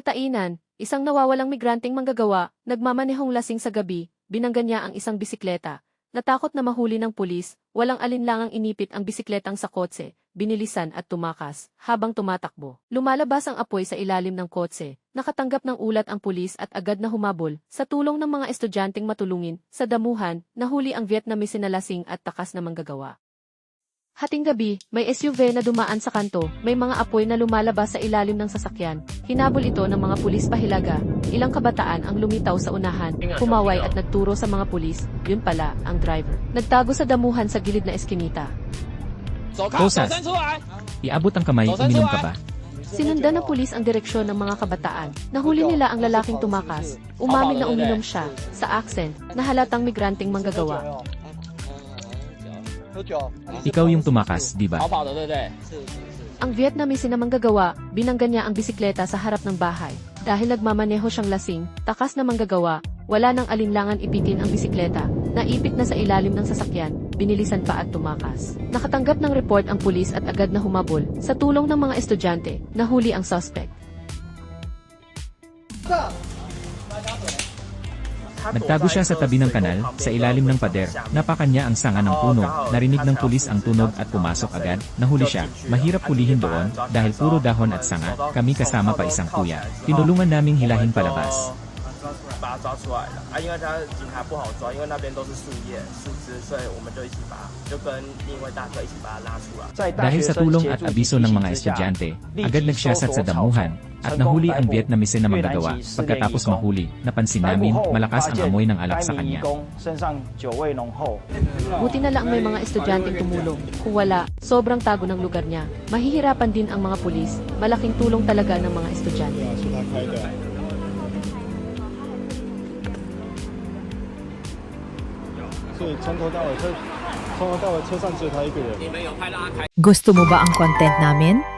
Tainan, isang nawawalang migranteng manggagawa, nagmamanehong lasing sa gabi, binangga niya ang isang bisikleta. Natakot na mahuli ng pulis, walang alinlangang inipit ang bisikletang sa kotse, binilisan at tumakas, habang tumatakbo. Lumalabas ang apoy sa ilalim ng kotse, nakatanggap ng ulat ang pulis at agad na humabol, sa tulong ng mga estudyanteng matulungin, sa damuhan, nahuli ang Vietnamese na lasing at takas na manggagawa. Hating gabi, may SUV na dumaan sa kanto, may mga apoy na lumalabas sa ilalim ng sasakyan. Hinabol ito ng mga pulis pahilaga. Ilang kabataan ang lumitaw sa unahan, kumaway at nagturo sa mga pulis. Yun pala, ang driver. Nagtago sa damuhan sa gilid na eskinita. Rosas, iabot ang kamay, uminom ka ba? Sinundan ng pulis ang direksyon ng mga kabataan. Nahuli nila ang lalaking tumakas. Umamin na uminom siya, sa accent, na halatang migranteng manggagawa. Ikaw yung tumakas, di ba? Ang Vietnamese na manggagawa, binangga niya ang bisikleta sa harap ng bahay. Dahil nagmamaneho siyang lasing, takas na manggagawa, wala nang alinlangan ipitin ang bisikleta, naipit na sa ilalim ng sasakyan, binilisan pa at tumakas. Nakatanggap ng report ang pulis at agad na humabol, sa tulong ng mga estudyante, nahuli ang suspect. Stop! Nagtago siya sa tabi ng kanal, sa ilalim ng pader, napakan niya ang sanga ng puno, narinig ng pulis ang tunog at pumasok agad, nahuli siya. Mahirap pulihin doon, dahil puro dahon at sanga, kami kasama pa isang kuya. Tinulungan naming hilahin palabas. 把它抓出来了啊，因为他警察不好抓，因为那边都是树叶、树枝，所以我们就一起把，就跟另一位大哥一起把它拉出来。 Dahil sa tulong at abiso ng mga estudyante, agad nagsiasat sa damuhan, at nahuli ang Vietnamese na manggagawa. Pagkatapos mahuli, napansin namin malakas ang amoy ng alak sa kanya. Buti na lang may mga estudyanteng tumulong. Kung wala, sobrang tago ng lugar niya. Mahihirapan din ang mga pulis. Malaking tulong talaga ng mga estudyante. Gusto mo ba ang content namin?